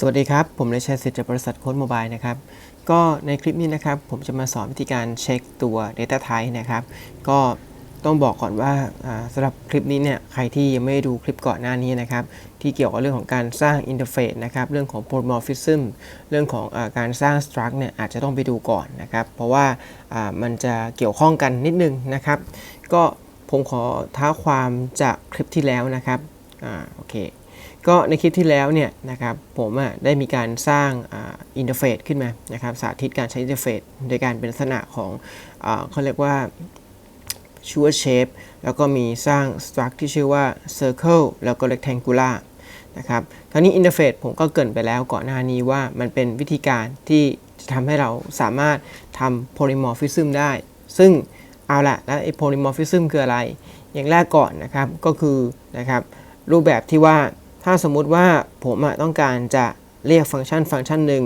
สวัสดีครับ ผมเลยชัยสิทธิ์จากบริษัทโค้ดโมบายนะครับ ก็ในคลิปนี้นะครับ ผมจะมาสอนวิธีการเช็คตัว Data Type นะครับ ก็ต้องบอกก่อนว่าสำหรับคลิปนี้เนี่ยใครที่ยังไม่ได้ดูคลิปก่อนหน้านี้นะครับ ที่เกี่ยวกับเรื่องของการสร้างอินเทอร์เฟซนะครับ เรื่องของ polymorphism เรื่องของอการสร้าง struct เนี่ยอาจจะต้องไปดูก่อนนะครับ เพราะว่าอ่ามันจะเกี่ยวข้องกันนิดนึงนะครับ ก็ผมขอท้าความจากคลิปที่แล้วนะครับอ่าโอเค ก็ในคลิปที่แล้วเนี่ยนะครับผมอะได้มีการสร้างอินเทอร์เฟซขึ้นมานะครับสาธิตการใช้อินเทอร์เฟซโดยการเป็นลักษณะของอเขาเรียกว่าชื่อว่า shape แล้วก็มีสร้าง struct ที่ชื่อว่า circle แล้วก็ rectangular นะครับคราวนี้อินเทอร์เฟซผมก็เกินไปแล้วก่อนหน้านี้ว่ามันเป็นวิธีการที่จะทำให้เราสามารถทำ polymorphism ได้ ซึ่งเอาละแล้วไอ้ polymorphism คืออะไร อย่างแรกก่อนนะครับก็คือนะครับรูปแบบที่ว่า ถ้าสมมุติว่าผมต้องการจะเรียกฟังก์ชันฟังก์ชันหนึ่ง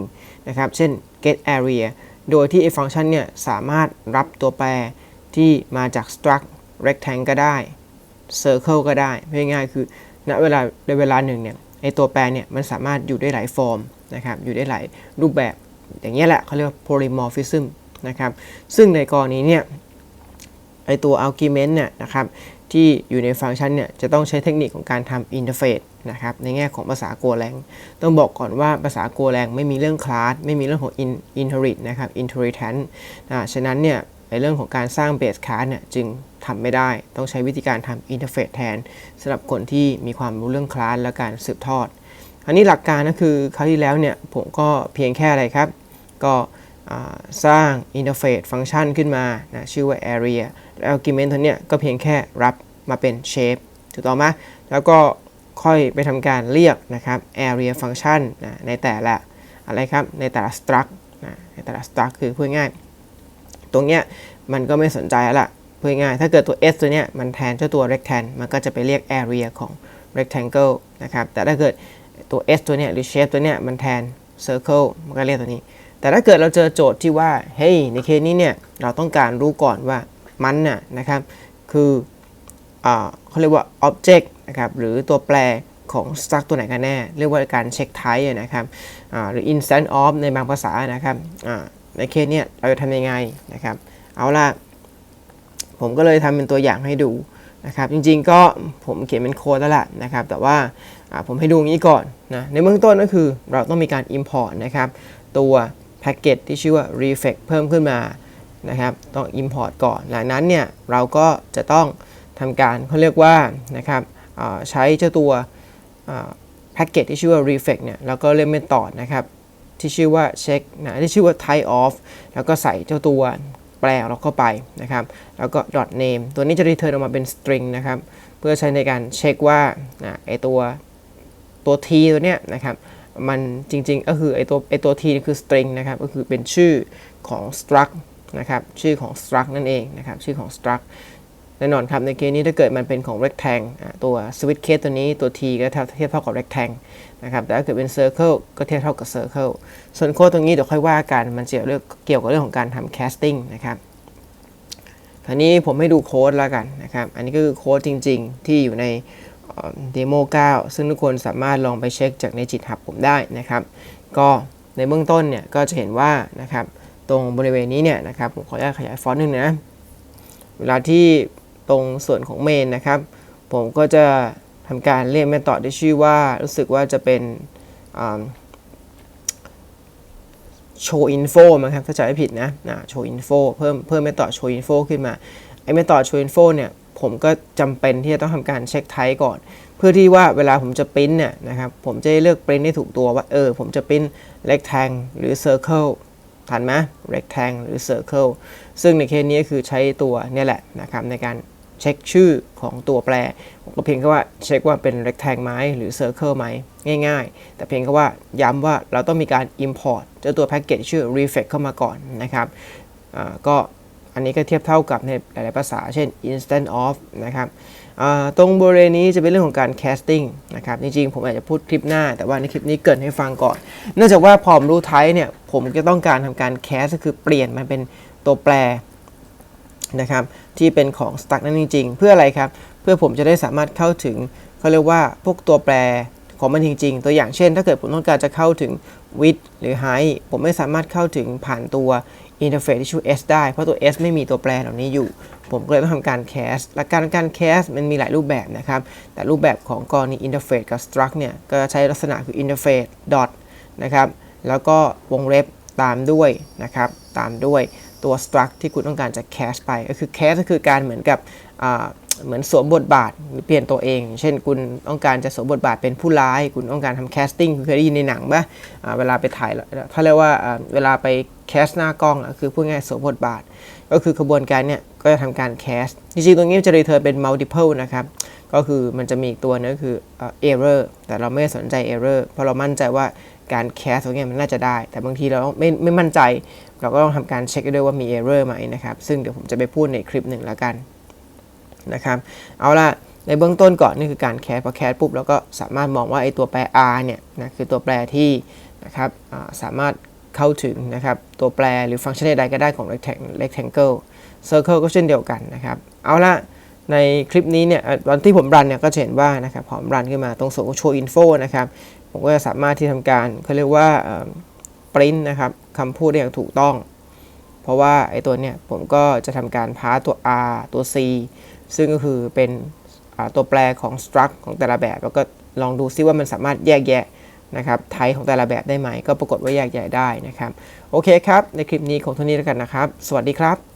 นะครับ เช่น get area โดยที่ไอ้ฟังก์ชันเนี่ยสามารถรับตัวแปรที่มาจาก struct rectangle ก็ได้ circle ก็ได้พูดง่ายๆคือณเวลาในเวลาหนึ่งเนี่ยไอ้ตัวแปรเนี่ยมันสามารถอยู่ได้หลายฟอร์มนะครับอยู่ได้หลายรูปแบบ อย่างนี้ยแหละเขาเรียกว่า polymorphism นะครับซึ่งในกรณีเนี่ยไอตัว argument เนี่ยนะครับ ที่อยู่ในฟังก์ชันเนี่ยจะต้องใช้เทคนิคของการทำอินเทอร์เฟซนะครับในแง่ของภาษาโกแลงต้องบอกก่อนว่าภาษาโกแลงไม่มีเรื่องคลาสไม่มีเรื่องของ in inherit นะครับ inheritance อ่าฉะนั้นเนี่ยในเรื่องของการสร้างเบสคลาสเนี่ยจึงทำไม่ได้ ต้องใช้วิธีการทำอินเทอร์เฟซแทนสำหรับคนที่มีความรู้เรื่องคลาสและการสืบทอด อันนี้หลักการก็คือคราวที่แล้วเนี่ยผมก็เพียงแค่อะไรครับ ก็ สร้างอินเทอร์เฟซฟังก์ชันขึ้นมานะชื่อว่า area แล้ว argument ตัวเนี้ยก็เพียงแค่รับมาเป็น shape ถูกต้องไหมแล้วก็ค่อยไปทำการเรียกนะครับ area function นะในแต่ละอะไรครับในแต่ละ struct นะในแต่ละ struct คือพูดง่าย ตรงเนี้ยมันก็ไม่สนใจแล้วละพูดง่ายถ้าเกิดตัว s ตัวเนี้ยมันแทนเจ้าตัว rectangle มันก็จะไปเรียก area ของ rectangle นะครับแต่ถ้าเกิดตัว s ตัวเนี้ยหรือ shape ตัวเนี้ยมันแทน circle มันก็เรียกตัวนี้ แต่ถ้าเกิดเราเจอโจทย์ที่ว่า เฮ้ย ในเคสนี้เนี่ย เราต้องการรู้ก่อนว่ามันน่ะนะครับ คืออเขาเรียกว่า object นะครับ หรือตัวแปรของ struct ตัวไหนกันแน่ เรียกว่าการเช็ค type นะครับ หรือ instant of ในบางภาษานะครับ ในเคสเนี่ยเราจะทำยังไงนะครับ เอาล่ะ ผมก็เลยทำเป็นตัวอย่างให้ดูนะครับ จริงๆก็ผมเขียนเป็นโค้ดแล้วล่ะนะครับ แต่ว่าผมให้ดูงี้ก่อนนะ ในเบื้องต้นก็คือเราต้องมีการ import นะครับ ตัว แพ็กเกจที่ชื่อว่า reflect เพิ่มขึ้นมานะครับต้อง import ก่อน หลังนั้นเนี่ยเราก็จะต้องทำการเขาเรียกว่านะครับใช้เจ้าตัวแพ็กเกจที่ชื่อว่า reflect เนี่ยแล้วก็เรียกเมธอนะครับที่ชื่อว่า check นะที่ชื่อว่า type of แล้วก็ใส่เจ้าตัวแปลงเราเข้าไปนะครับแล้วก็ name ตัวนี้จะ return ออกมาเป็น string นะครับเพื่อใช้ในการเช็คว่านะไอตัวตัว t ตัวเนี้ยนะครับ มันจริงๆก็คือไอตัวไอตัว t นี่คือ string นะครับก็คือเป็นชื่อของ struct นะครับชื่อของ struct นั่นเองนะครับชื่อของ struct แน่นอนครับในเคสนี้ถ้าเกิดมันเป็นของ rectangle ตัว switch case ตัวนี้ตัว t ก็เทียบเท่ากับ rectangle นะครับแต่ถ้าเกิดเป็น circle ก็เทียบเท่ากับ circle ส่วนโค้ดตรงนี้เดี๋ยวค่อยว่ากันมันเกี่ยวเรื่องเกี่ยวกับเรื่องของการทำ casting นะครับคราวนี้ผมให้ดูโค้ดแล้วกันนะครับอันนี้ก็คือโค้ดจริง ๆ ที่อยู่ใน เดโม9ซึ่งทุกคนสามารถลองไปเช็คจากในจิตหับผมได้นะครับ ก็ในเบื้องต้นเนี่ยก็จะเห็นว่านะครับตรงบริเวณนี้เนี่ยนะครับผมขออนุญาตขยายฟอนต์หนึ่งนะเวลาที่ตรงส่วนของเมนนะครับ ผมก็จะทำการเรียกเมธอดที่ชื่อว่ารู้สึกว่าจะเป็นโชว์อินโฟมั้งครับถ้าจำไม่ผิดนะนะโชว์อินโฟเพิ่มเพิ่มเมธอดโชว์อินโฟขึ้นมาไอเมธอดโชว์อินโฟเนี่ย ผมก็จำเป็นที่จะต้องทำการเช็คไทป์ก่อน เพื่อที่ว่าเวลาผมจะปริ้นเนี่ยนะครับผมจะได้เลือกปริ้นได้ถูกตัวว่าเออผมจะปริ้น rectangle หรือ circle ทันไหม rectangle หรือ circle ซึ่งในเคสนี้คือใช้ตัวเนี่ยแหละนะครับในการเช็คชื่อของตัวแปรผมก็เพียงแค่ว่าเช็คว่าเป็น rectangle ไหมหรือ circle ไหมง่ายๆ แต่เพียงแค่ว่าย้ำว่าเราต้องมีการ import เจ้าตัวแพ็กเกจชื่อ reflect เข้ามาก่อนนะครับก็ อันนี้ก็เทียบเท่ากับในหลาย ๆ ภาษา เช่น instant of นะครับตรงบริเวณนี้จะเป็นเรื่องของการ casting นะครับ จริง ๆ ผมอาจจะพูดคลิปหน้า แต่ว่าในคลิปนี้เกินให้ฟังก่อน เนื่องจากว่าพอมรู้ไทป์เนี่ย ผมจะต้องการทำการ cast ก็คือเปลี่ยนมันเป็นตัวแปรนะครับที่เป็นของ struct นั่นจริง ๆ เพื่ออะไรครับ เพื่อผมจะได้สามารถเข้าถึงเขาเรียกว่าพวกตัวแปร ของมันจริง ๆ ตัวอย่างเช่น ถ้าเกิดผมต้องการจะเข้าถึง width หรือ height ผมไม่สามารถเข้าถึงผ่านตัว interface ที่ชื่อ s ได้เพราะตัว s ไม่มีตัวแปรเหล่านี้อยู่ ผมก็เลยต้องทำการ cast และการการ cast มันมีหลายรูปแบบนะครับ แต่รูปแบบของกรณี interface กับ struct เนี่ย ก็จะใช้ลักษณะคือ interface dot นะครับ แล้วก็วงเล็บตามด้วยนะครับ ตามด้วยตัว struct ที่คุณต้องการจะ cast ไป ก็คือ cast ก็คือการเหมือนกับ เหมือนสวมบทบาทหรือเปลี่ยนตัวเอง เช่นคุณต้องการจะสวมบทบาทเป็นผู้ร้าย คุณต้องการทำ casting คุณเคยได้ยินในหนังปะอ่าเวลาไปถ่ายถ้าเรียกว่าเวลาไป cast หน้ากล้องคือพูดง่ายสวมบทบาท ก็คือกระบวนการเนี่ยก็จะทำการ cast จริงๆตรงนี้มันจะ return เป็น multiple นะครับก็คือมันจะมีตัวนึงคือเอ่อ error แต่เราไม่สนใจ error เพราะเรามั่นใจว่าการ cast ตรงนี้มันน่าจะได้ แต่บางทีเราไม่ไม่มั่นใจ เราก็ต้องทำการเช็คด้วยว่ามี error ไหมนะครับซึ่งเดี๋ยวผมจะไปพูดในคลิปหนึ่งแล้วกัน นะครับ เอาละในเบื้องต้นก่อนนี่คือการ cast พอ cast ปุ๊บเราก็สามารถมองว่าไอตัวแปร r เนี่ยนะคือตัวแปรที่นะครับสามารถเข้าถึงนะครับตัวแปรหรือฟังก์ชันใดๆก็ได้ของ rectangle rectangle circle ก็เช่นเดียวกันนะครับ เอาละในคลิปนี้เนี่ยตอนที่ผมรันเนี่ยก็จะเห็นว่านะครับพอผมรันขึ้นมาตรงส่วนของ show info นะครับผมก็จะสามารถที่ทำการเขาเรียกว่าเอ่อ print นะครับคำพูดได้อย่างถูกต้อง เพราะว่าไอ้ตัวเนี่ยผมก็จะทำการพาตัว r ตัว c ซึ่งก็คือเป็นตัวแปรของ struct ของแต่ละแบบ แล้วก็ลองดูซิว่ามันสามารถแยกแยะนะครับไทป์ของแต่ละแบบได้ไหม ก็ปรากฏว่าแยกแยะได้นะครับ โอเคครับ ในคลิปนี้ของเท่านี้แล้วกันนะครับ สวัสดีครับ